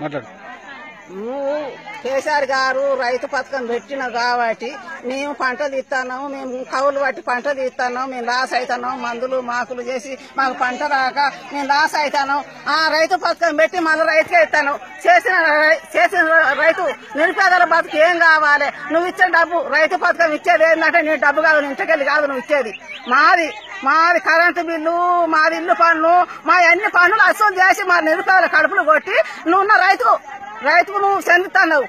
మాట్లాడు నువ్వు కేసీఆర్ గారు రైతు పథకం పెట్టిన కాబట్టి మేము పంట తీస్తున్నాము మేము కవులు పట్టి పంటలు తీస్తున్నాం మేము లాస్ అవుతున్నాం మందులు మాకులు చేసి మాకు పంట రాక మేము లాస్ అవుతున్నాం ఆ రైతు పథకం పెట్టి మళ్ళీ రైతుకే ఇస్తాను చేసిన రై- చేసిన రైతు నిరుపేదల బతుకు ఏం కావాలి? నువ్వు ఇచ్చే డబ్బు రైతు పథకం ఇచ్చేది ఏంటంటే నీ డబ్బు కాదు ఇంటికెళ్ళి కాదు నువ్వు ఇచ్చేది. మాది మాది కరెంటు బిల్లు మాది ఇల్లు పన్ను మా అన్ని పన్నులు అసలు చేసి మా నిరుపేదల కడుపులు కొట్టి నువ్వు రైతు రైతుకు నువ్వు చెందుతున్నావు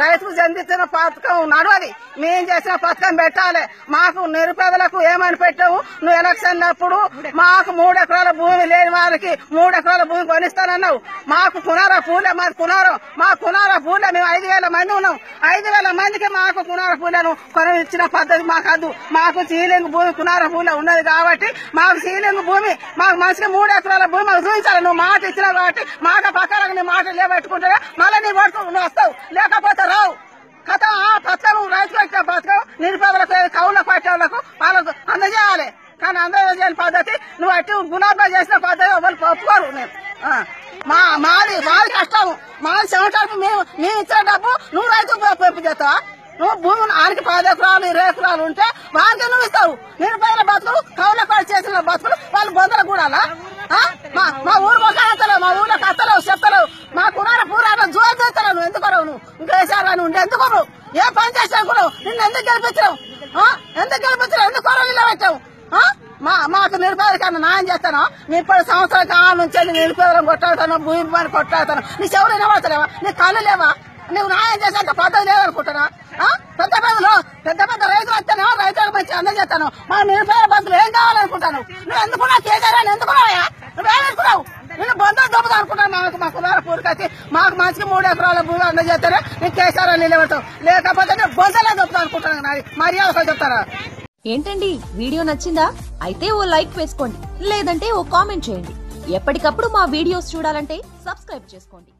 రైతుకు చెందించిన పథకం నడవది మేం చేసిన పథకం పెట్టాలి. మాకు నిరుపేదలకు ఏమని పెట్టావు? నువ్వు ఎలక్షన్ అప్పుడు మాకు మూడు ఎకరాల భూమి లేని వారికి మూడు ఎకరాల భూమి కొనిస్తానన్నావు. మాకు కునార పూలే మాది కునారం మా కునార పూలే మేము ఐదు వేల మంది ఉన్నాం. ఐదు వేల మందికి మాకు కునార పూలను కొనిచ్చిన పద్ధతి మాకు అద్దు. మాకు సీలింగ్ భూమి కునార పూలే ఉన్నది కాబట్టి మాకు సీలింగ్ భూమి మాకు మనిషికి మూడు ఎకరాల భూమి మాకు చూపించాలి. నువ్వు మాట ఇచ్చినావు కాబట్టి మాట పక్కన నీ మాట లేబెట్టుకుంటే మళ్ళీ నీ పడుతూ నువ్వు వస్తావు లేకపోతే రావు కథ ఆ పథకం రైతులకు ఇచ్చిన పథకం నిరుపేదలకు కౌల పట్టేవాళ్ళకు వాళ్ళకు అందజేయాలి. కానీ అందజేయని పద్ధతి? నువ్వు అట్టి గులాబా చేసిన పద్ధతి వాళ్ళు ఒప్పుకోరు. నేను మా మాది మాది కష్టము. మాది చెమటకు మేము మేము ఇచ్చే డబ్బు నువ్వు రైతు పెంపు చేస్తావా? నువ్వు భూమి ఆడికి పది ఎకరాలు ఇరవై ఎకరాలు ఉంటే వారికి నువ్వు ఇస్తావు. నిరుపేదల బతుకులు కౌల పాడు చేసిన బతుకులు వాళ్ళు బొందల కూడాలా మా మా ఊరు మొక్కలు మా ఊళ్ళో కత్తలేవు చెప్తలేవు మా కుమార పూరాట జోరు చేస్తలేవు నువ్వు. ఎందుకు నువ్వు? ఇంకా వేసారా నువ్వు? ఉంటే ఎందుకు ఏ పని చేసావు కూడా నిన్ను ఎందుకు గెలిపించావు ఆ? ఎందుకు గెలిపించావు ఎందుకు కొరలు నిలబెట్టావు ఆ? మా మాకు నిరుపేద కన్నా న్యాయం చేస్తాను. ముప్పై సంవత్సరాల కాలం నుంచి నిరుపేదలను కొట్టాడుతాను భూమి పని కొట్టాడుతాను నీ చెవులు నిలబడతలేవా నీ కళ్ళు లేవా? నువ్వు న్యాయం చేసేంత పద్ధతి లేదనుకుంటున్నా ఆ? పెద్ద పెద్దలు పెద్ద పెద్ద రైతులు వస్తేనే రైతులకు మంచి అందజేస్తాను మా నిరుపేద బంధువులు ఏం కావాలనుకుంటాను నువ్వు ఎందుకు నాకు అని ఎందుకున్నావా నువ్వేమనుకున్నావు నేను బంధువులు దొబ్బుతా అనుకుంటాను మాకు మా కులాల మాకు మంచిగా మూడు ఎకరాల భూమి అందజేస్తానే నేను కేసీఆర్ అని నిలబడతాం లేకపోతే నేను బొందలే అనుకుంటున్నాను అనుకుంటాను. అసలు చెప్తారా? ఏంటండి? వీడియో నచ్చిందా? అయితే ఓ లైక్ వేసుకోండి. లేదంటే ఓ కామెంట్ చేయండి. ఎప్పటికప్పుడు మా వీడియోస్ చూడాలంటే సబ్స్క్రైబ్ చేసుకోండి.